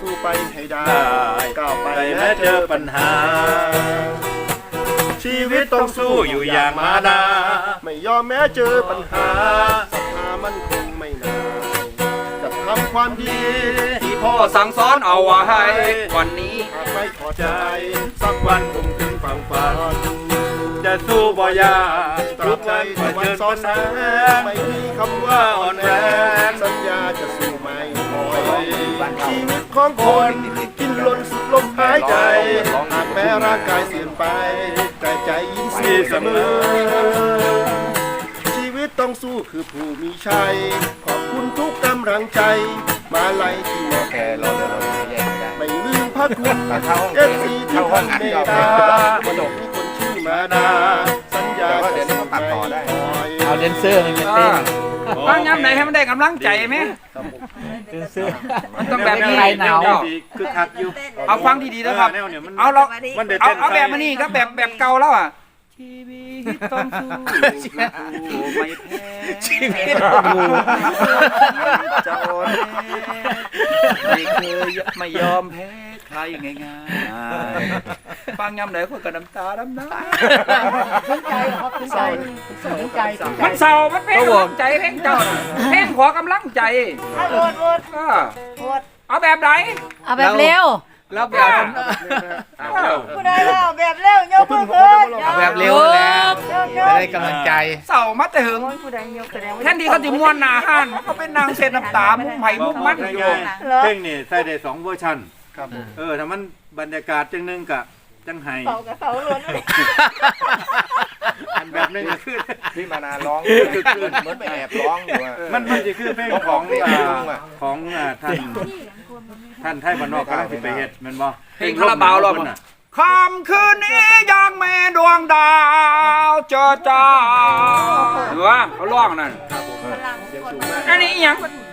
สู้ไปให้ได้ได้ก้าวไปไปแม้แม้เจเจออปัปัญญหาหา ชีวิตต้องสู้สู้ออยู่ยู่อาอย่ย่างงมามานานาไม่ยอมแม้เจอปัญหาศรัทธามันคงไม่นานจะทำความดี ที่พ่อสั่งสอนเอาไว้วันนี้หากไม่พอใจ สักวันคงถึงฝั่งฝันจะสู้บ่ยากตราบใดที่วันซ้อนแสนไม่มีคำว่าอ่อนแรงสัญญาจะสู้ไม่ถอย ชีวิตของคนกินล้นสุดลมหายใจหากแม้ร่างกายเสื่อมไป แต่ใจยิ้มสู้เสมอ ชีวิตต้องสู้คือผู้มีชัย ขอบคุณทุกกำลังใจ มาไล่ที่มอแก่เราไม่ลืมพระคุณเอฟซีที่ท่านเมตตาวันนี้คนชื่อมาดา สัญญาจะสู้ไม่ถอยเอาเดนเซอร์มันมาเต้น ฟังย้ำไหนให้มันได้กำลังใจไหมเดนเซอร์มันต้องแบบนี้คลายหนาวเดี๋ยวคือคักอยู่เอาฟังดีๆนะครับ แนวเนี่ยมันเอาเรามันเด็ดเอาเต้นเอาแบบใส่มานี่ครับแบบแบบเก่าแล้วอะชีวิตต้องสู้ไม่แพ้ชีวิตจะอ่อนแอไม่เคยไม่ยอมแพ้ ใครง่ายๆฟังย้ำไหนคนกับน้ำตาน้ำหน้าเศร้ามันเศร้ามันเพลงกำลังใจเพลงเจ้าน่ะเพลงขอกำลังใจเอาโหวตโหวตเออโหวตเอาแบบไหนเอาแบบเร็วแล้วแบบเออผู้ใดเล่าแบบเร็วยกมือขึ้นเอาแบบเร็วแล้วยกยจะกได้กำลังใจเศร้ามาแต่หึงผู้ใดยกแสดงว่าแทนที่เขาจะม้วนหนาห้านมันก็เป็นนางเศษน้ำตา มุมไผ่มุมมันอยู่ง่ายๆเพลงนี่ใส่ได้สองเวอร์ชัน ครับผมเออถ้ามันบรรยากาศจังหนึงกะจังไห้เสากับเสาล้วนอันแบบหนึงก็คือพี่มานาร้องคือคืนเหมือนไปแอบร้องอยู่อะมันมันจะคือเพลงของเพลงอ่าลุงอะของอ่าท่านท่านไทยบ้านนอกกำลังสิไปเฮ็ดแมันบ่เพลงคาราบาวรอบเพิ่น่ะคำคืนนี้ยังมีดวงดาวเจอจ้าหรือว่าเขาร้องนั่นเสียงสูงมากอันนี้อห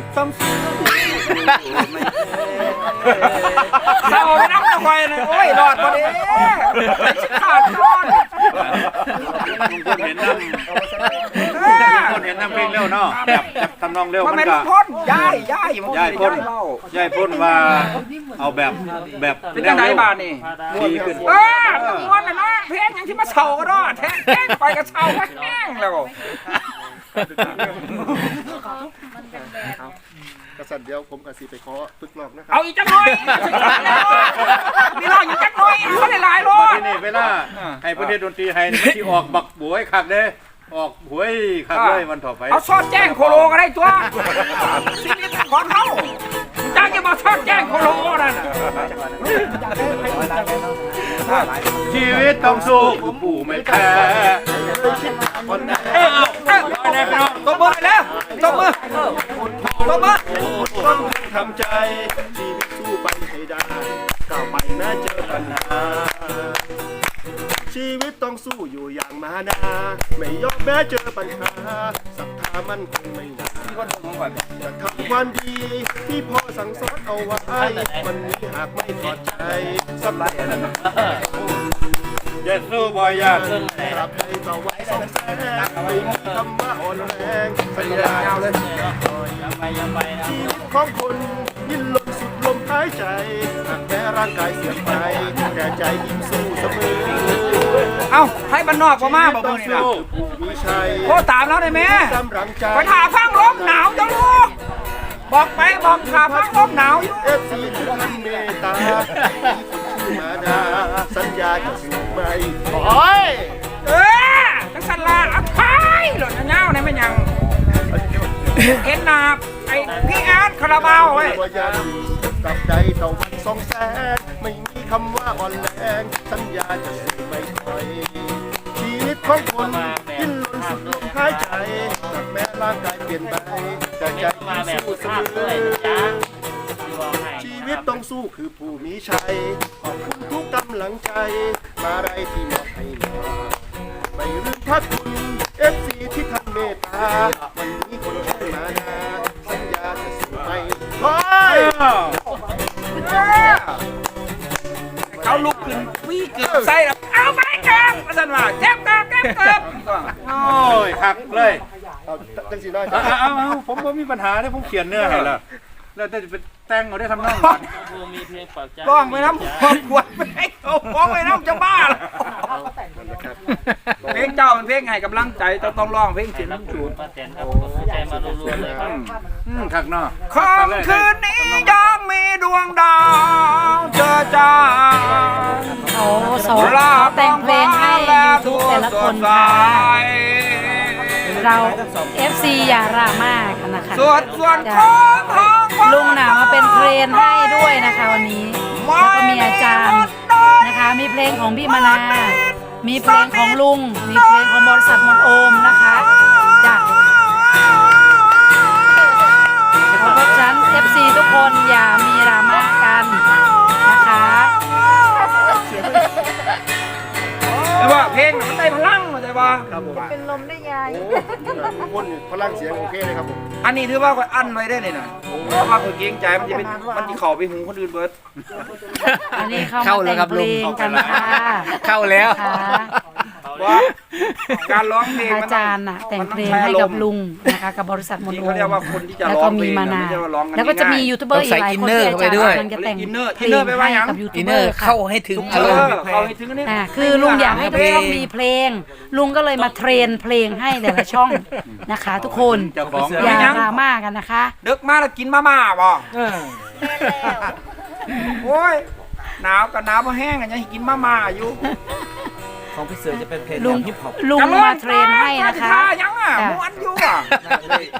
ย่างต้องเศร้าไปน้ำตะไคร้นะโอ้ยรอดพอดีขาดนอนลุงพลเห็นน้ำลุงพลเห็นน้ำเพลงเร็วเนาะแบบแบบทำนองเร็วมันมันเป็นก็พ่นย้ายย้ายย้ายพ่นเล่ายายพ่นว่าเอาแบบแบบเป็นจังไดบ้านนี่ดีขึ้นเออม้วนน่ะเนะเพลงอย่างที่มาเศร้าก็รอดแท้งไปก็เศร้าแห้งแล้ว กษัตริย์เดียวผมกับสีไปขอฝึกลอกนะครัเอาอีกจังหน่อยมีรอยอีกจังหน่อยเอาได้หลายรอบัดด ที่นี่เวลาให้ประเทศดนตรีให้นี่ที่ออกบักบวยคักเด้ออกหวยคักเลยวันต่อไปเอาซอดแจ้งโคโลก็ได้ตัวสิ่งนี้เป็นของเขาจ้างจะมาซอดแจ้งโคโลนั่นน่ะชีวิตต้องสู้คือผู้ไม่แพ้คนไหนเออเออ ตบมือแล้วตบมือตบมือต้องทำใจชีวิตสู้ไปให้ได้ก้าวไปแม้เจอปัญหา ชีวิตต้องสู้อยู่อย่างมานาไม่ยอมแม้เจอปัญหาศรัทธามันคงไม่นานจะทำความดีที่พ่อสั่งสอนเอาไว้วันนี้หากไม่ถอดใจสักวันจะสู้บ่ยากกลับไปต่อไว้ สองแสนไม่มีคำว่าอ่อนแรงสัญญาเลยชีวิตของคนยิ่งลงสุดลมหายใจหากแม้ร่างกายเสื่อมไปแต่ใจยิ่งสู้เสมอเอาให้บ้านนอกมามาบอกต้มือองนี่สู้นะผู้มีชัยโทรตามแล้วได้ไหมกำลังใจไปถาฟังลมหนาวจังลูกบอกไปบอกถาฟังลมหนาวอยู่เอฟซีทุกท่านเมตตามีคนชื่อมาดาสัญญาจะสู้ไม่ถอย เห็นหนาไอ้พี่อาร์ตคาราบาวไว้ย ว่ายังกับใจต่อวันสองแสนไม่มีคำว่าอ่อนแรงสัญญาจะสู้ไม่ถอยชีวิตของคนยิ่งล้นสุดลมหายใจถึงแม้ร่างกายเปลี่ยนไปแต่ใจยิ่งสู้เสมอชีวิตต้องสู้คือผู้มีชัย ขอบคุณทุกกำลังใจ มาไรที่มอบให้มาไม่ลืมพระคุณเอฟซีที่ท เมตตาวันนี้คนชื่อมานาสัญญาจะสู้ไม่ถอยเขาลุกขึ้นวิ่งเกือบใส่แล้วเอาไปเก็บมาสันว่าเก็บเก็บเก็บเก็บโอ้ยคักเลยเอาจังสีได้เอาเอาเอาผมผมมีปัญหาเนี่ยผมเขียนเนื้อให้และแล้วแต่จะเป็นแต่งเอาได้ทำนองก่อนร้องไปน้ำความกวนไปเอาร้องไปน้ำจะบ้าเหรอ เพลงให้กำลังใจเจ้าต้องร้องเพลงเสียงน้ำจูนอืมคักเนาะค่ำคืนนี้ยังมีดวงดาวเจอจ้าโอ้สอนแต่งเพลงให้ยูทูบแต่ละคนค่ะเรา FC ยารามากันนะคะส่วนส่วนจ้ะของลุงหนามาเป็นเทรนให้ด้วยนะคะวันนี้ แล้วก็มีอาจารย์นะคะ มีเพลงของพี่มานา มีเพลงของลุง มีเพลงของบริษัทมนโอมนะคะจ้ะเพราะฉะนั้น FC ทุกคนอย่ามีดราม่ากันนะคะ แต่ว่าเพลงมันได้พลัง เข้าใจป่ะครับผมเป็นลมได้ยายโอ้ทุกคนพลังเสียงโอเคเลยครับผมอันนี้ถือว่าคนอั้นไว้ได้เลยนะเพราะว่าคนเกรงใจมันจะเป็นมันจะเข่าไปหูคนอื่นเบิดอันนี้เข้าเข้ามาแล้วแต่งครับเพลุลงงกันค่ะเข้าแล้วค่ะ ว่าการร้องเพลงอามันจารย์น่ะแต่งเพลงให้กับลุงนะคะกับบริษัทมนนี่โอเขามเรียกว่าคนที่จะแล้วร้อก็งเพลมีงมานะนาไม่ใช่ว่าร้องกันแล้วก็จะมีง่ายยูทูบเบอร์อีกหลายคนที่อาจารย์กำลังจะแต่งเพลงให้กับยูทูบอินเบเนออร์ร์ค่ะเข้าให้ถึงเออารมอณ์เขาให้ถึงอันนี้อ่าคือลุงอยากให้ทุกช่องมีเพลง ลุงก็เลยมาเทรนเพลงให้แต่ละช่องนะคะ ทุกคนเจ้าของอย่าดราม่ากันนะคะ เดึกมาแล้วกินมาม่าบ่โอ้ยหนาวกับหนาวมาแห้งกันยังให้กินมาม่าอยู่ ของพี่เสือจะเป็นเพลงลุงฮิปฮอปลุงมาเทรนให้นะคะท่ายังอะจ้ะม้วนอยู่อะ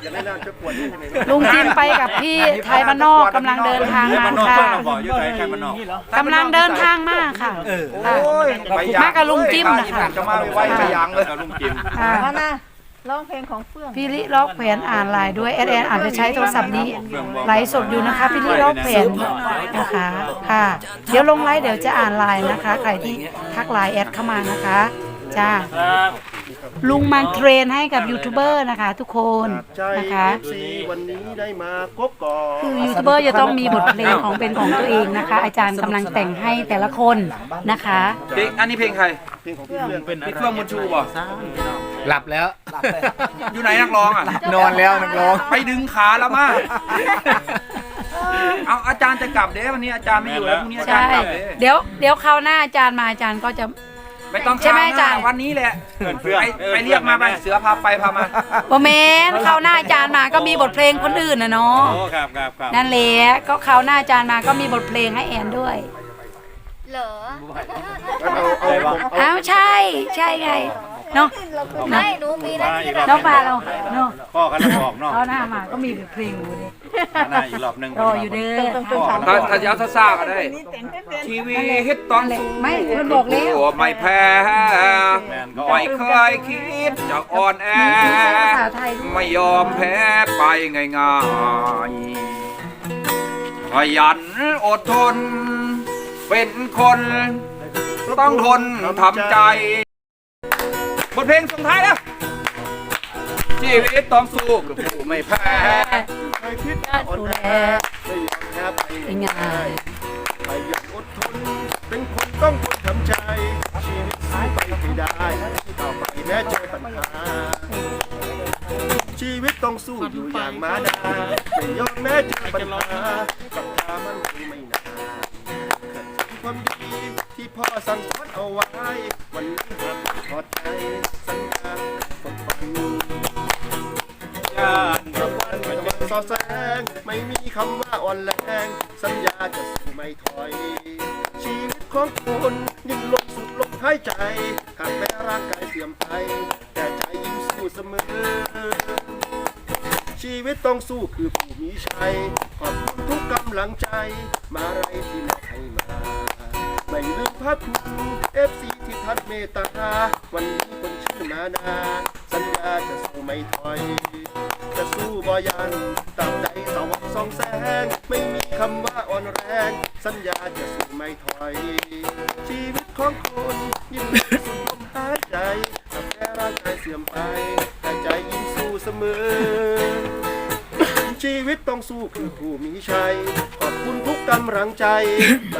อย่าได้น่าจะปวดนี่ใช่ไหมลุงจิมไปกับพี่ไทยบ้านนอกกำลังเดินทางเฮ้ยมามันนอกค่ะช่วงเราบอกอยู่ไหนใครมันนอกกำลังเดินทางมาค่ะ โอ้ยไปยงมากับลุงจิ้มนะคะ จะมาไว้ไปยังเลยกับลุงจิมค่ะ มานะ ร้องเพลงของเฟื่องพี่ลิร้องแผนอ่านไลน์ด้วยแอดแอนอาจจะใช้โทรศัพท์นี้ไลฟ์สดอยู่นะคะพี่ลิร้องแผนนะคะค่ะ เดี๋ยวลงไลฟ์เดี๋ยวจะอ่านไลน์นะคะ ใครที่ทักไลน์แอดเข้ามานะคะจ้าลุงมาเทรนให้กับยูทูบเบอร์นะคะ ทุกคนใจนะคะซีวันนี้ได้มากบกอคือยูทูบเบอร์จะต้องมีบทเพลงของเป็นของตัวเองนะคะ อาจารย์กำลังแต่งให้แต่ละคนนะคะเพลงอันนี้เพลงใครเพลงของพี่เพื่อนเป็นพี่เฟื่องบุญชูบ่ หลับแล้วอยู่ไหนนักร้องอะ นอนแล้วนักร้อง ไปดึงขาแล้วมาเอาอาจารย์จะกลับเด้วันนี้อาจารย์ไม่อยู่แล้วพรุ่งนี้อาจารใช่ ย์กลับเด้เดี๋ยวเดี๋ยวคราวหน้าอาจารย์มาอาจารย์ก็จะ ไม่ต้องใช่ไหมข้วน้อาจารย์ วันนี้แหละเพื่อนเพื่อน ไปไปเรียกมาไปเสือพาไปพามาบเมนคราวหน้าอาจารย์มาก็มีบทเพลงคนอื่นนะเนาะโอ้ครับครับครับนั่นแหละก็คราวหน้าอาจารย์มาก็มีบทเพลงให้แอนด้วยเหรอ เอาเอาเอาเอาอ้าวใช่ ใช่ไง เนาะไม่หนูมีหน้ามาอีที่กรอบน้องปลาเราเนาะพ่อกันแล้วบอกเนาะคราวหน้ามาก็มีบทเพลงอยู่ดิมาหน้าอีกรอบหนึงรออยู่เด้อถ้าถ้าจะเอาซ่าๆก็ได้ ชีวิตต้องสู้ไม่มันบอกแล้วไม่แพ้แมนก็ไม่เคยคิดจะอ่อนแอ ภาษาไทยด้วยไม่ยอมแพ้ไปง่ายๆขยันอดทน เป็นคน ต้องทนทำใจ บทเพลงส่งท้ายแล้วชีวิตต้องสู้กับผู้ไม่แพ้เคยคิดอ่อนดูแอแลไม่ยอมแพ้ไปเป็นไงไปอยังอดทนเป็นคนต้องทนทำใจชีวิตสู้ไปไม่ได้ต่อไปแม้เจอปัญหาชีวิตต้องสู้อยู่อย่างมาดาไม่ยอมแม้เจอปัญหากับทามันคงไม่นานขัดขืนความดีที่พ่อสั่งสอนเอาไว้วันนี้หาก ไม่พอใจสัญญากับฝันยานตะวันตะวันสอแสง ไม่มีคำว่าอ่อนแรง สัญญาจะสู้ไม่ถอย ชีวิตของคนยิ่งลงสุดลมหายใจ หากแม้ร่างกายเสื่อมไป แต่ใจยิ้มสู้เสมอชีวิตต้องสู้คือผู้มีชัย ขอบคุณทุกกำลังใจ มาไรที่มอบให้มา ไม่ลืมพระคุณเอฟซี ที่ทัดเมตตา วันนี้คนชื่อนานา สัญญาจะสู้ไม่ถอย จะสู้บ่ยันตามใจสว่างสองแสง ไม่มีคำว่าอ่อนแรง สัญญาจะสู้ไม่ถอย ชีวิตของคนยิ่งสุดลมหายใจแต่แค่ร่างกายเสื่อมไป แต่ใจยิ่งสู้เสมอชีวิตต้องสู้คือผู้มีชัย ขอบคุณทุกกำลังใจ มา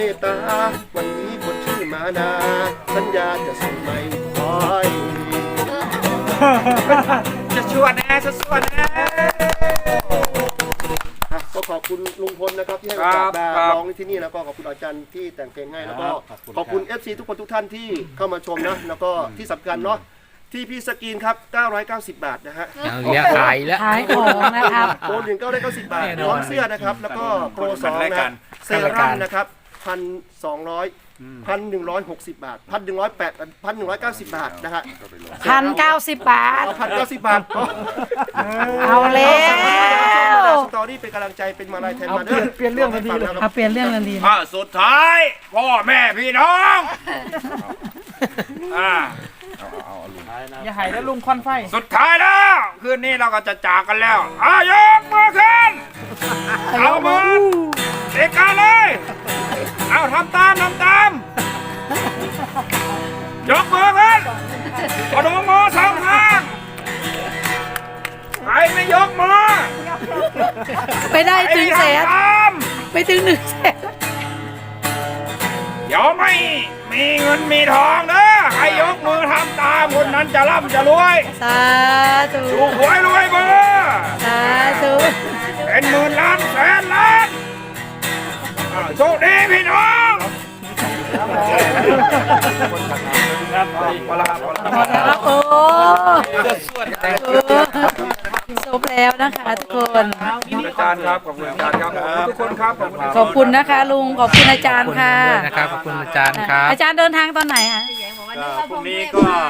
มตตา วันนี้คนชื่อมานา สัญญาจะส่งไม่คอยจะชวนแน่จะชวนแน่อะก็ขอบคุณลุงพลนะครับที่ให้โอครักาสบมาครับร้องในที่นี่แล้วก็ขอบคุณอาจารย์ที่แต่งเพลงให้แล้วก็ขอบคุณ FC ทุกคนทุกท่านที่เข้ามาชมนะแล้วก็ที่สำคัญเนาะที่พี่สกรีนครับ 990 บาทนะฮะ เอาอีกแล้วขายอีกแล้ว ขายของนะครับ โปรหนึ่ง990บาทแน่นอนพร้อมเสื้อนะครับ แล้วก็โปรสองนะฮะเซรั่มนะครับ พันสองร้อยพันหนึ่งร้อยหกสิบบาทพันหนึ่งร้อยแปดพันหนึ่งร้อยเก้าสิบบาทนะฮะพันเก้าสิบบาทเอาพันเก้าสิบบาทเอาแล้วสตอรี่เป็นกำลังใจเป็นมาลายแทนมาเด้อเปลี่ยนเรื่องทันทีเลยเอาเปลี่ยนเรื่องกันดีอะสุดท้าย พ่อแม่พี่น้องอ่าอย่าหายแล้วลุงควันไฟ สุดท้ายแล้ว คืนนี้เราก็จะจากกันแล้วอายกมือขึ้นเอามือเอกการเลย เอาทำตามทำตามยกมือขึ้นกระดงมือสองข้างใครไม่ยกมือไปได้ถึงแสนใครไม่ทำตามไปถึงหนึ่งแสนเดี๋ยวไม่มีเงินมีทองเด้อใครยกมือทำตามคนนั้นจะร่ำจะรวยสาธุถูกหวยรวยเบอร์สาธุเป็นหมื่นล้านแสนล้านอ่า โชคดีพี่น้องโอ้จบแล้วนะคะทุกคนอาจารย์ครับ ขอบคุณอาจารย์ครับ ขอบคุณทุกคนครับ ขอบคุณขอบคุณนะคะลุง ขอบคุณอาจารย์ค่ะด้วยนะครับขอบคุณอาจารย์ครับ อาจารย์เดินทางตอนไหนคะก็พรุ่งนี้ก็